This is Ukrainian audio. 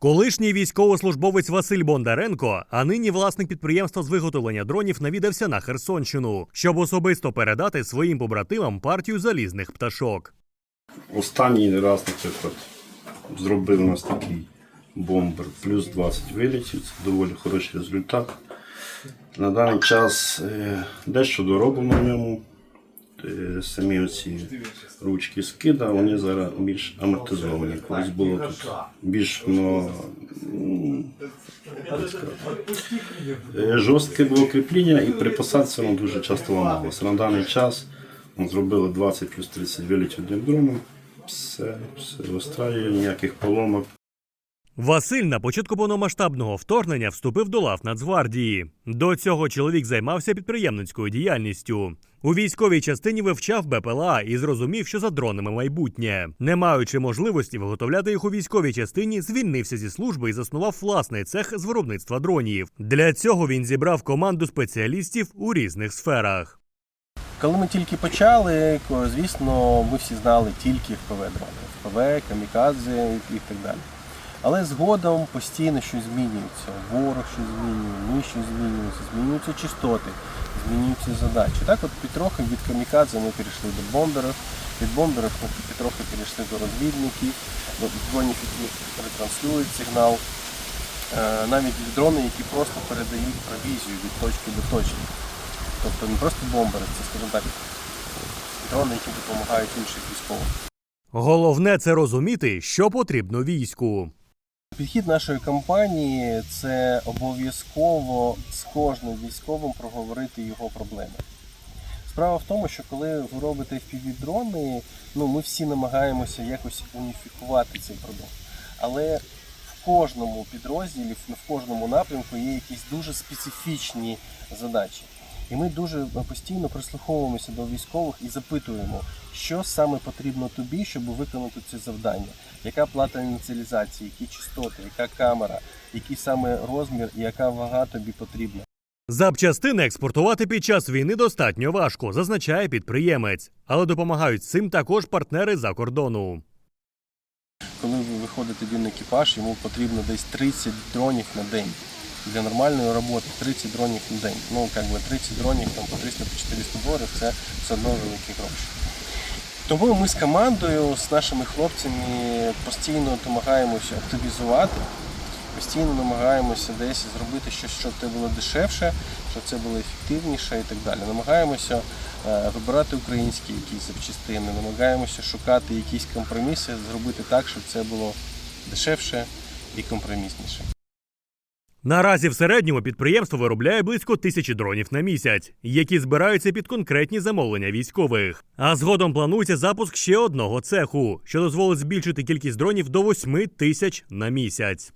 Колишній військовослужбовець Василь Бондаренко, а нині власник підприємства з виготовлення дронів, навідався на Херсонщину, щоб особисто передати своїм побратимам партію залізних пташок. Останній раз, наприклад, зробив у нас такий бомбер плюс 20 вилітів. Це доволі хороший результат. На даний час е, дещо доробимо в ньому. Е, Самі оці ручки скида, вони зараз більш амортизовані. Колись було тут більш сказати, е, жорстке було кріплення і при посадці воно дуже часто ламалося. На даний час зробили 20 плюс 30 вилітів дроном. Все, все устраює, ніяких поломок. Василь на початку повномасштабного вторгнення вступив до лав Нацгвардії. До цього чоловік займався підприємницькою діяльністю. У військовій частині вивчав БПЛА і зрозумів, що за дронами майбутнє. Не маючи можливості виготовляти їх у військовій частині, звільнився зі служби і заснував власний цех з виробництва дронів. Для цього він зібрав команду спеціалістів у різних сферах. Коли ми тільки почали, звісно, ми всі знали тільки ФПВ дрони, ФПВ, камікадзе і так далі. Але згодом постійно щось змінюється. Ворог щось змінює, ми щось змінюємося, змінюються частоти, змінюються задачі. Так от потрохи від камікадзе ми перейшли до бомберів, від бомберів ми потрохи перейшли до розвідників, до дронів, які ретранслюють сигнал. Е, Навіть дрони, які просто передають провізію від точки до точки. Тобто не просто бомбери, це, скажімо так, дрони, які допомагають іншим військовим. Головне це розуміти, що потрібно війську. Підхід нашої компанії це обов'язково з кожним військовим проговорити його проблеми. Справа в тому, що коли ви робите FPV-дрони, ну ми всі намагаємося якось уніфікувати цей продукт. Але в кожному підрозділі, в кожному напрямку є якісь дуже специфічні задачі. І ми дуже постійно прислуховуємося до військових і запитуємо, що саме потрібно тобі, щоб виконати це завдання. Яка плата ініціалізації, які частоти, яка камера, який саме розмір і яка вага тобі потрібна. Запчастини експортувати під час війни достатньо важко, зазначає підприємець, але допомагають цим також партнери за кордону. Коли ви виходите в один екіпаж, йому потрібно десь 30 дронів на день. Для нормальної роботи 30 дронів на день. Ну, як би 30 дронів там, по 300-400 доларів це все одно великі гроші. Тому ми з командою, з нашими хлопцями постійно намагаємося оптимізувати, постійно намагаємося десь зробити щось, щоб це було дешевше, щоб це було ефективніше і так далі. Намагаємося е, вибирати українські якісь запчастини, намагаємося шукати якісь компроміси, зробити так, щоб це було дешевше і компромісніше. Наразі в середньому підприємство виробляє близько тисячі дронів на місяць, які збираються під конкретні замовлення військових. А згодом планується запуск ще одного цеху, що дозволить збільшити кількість дронів до 8 тисяч на місяць.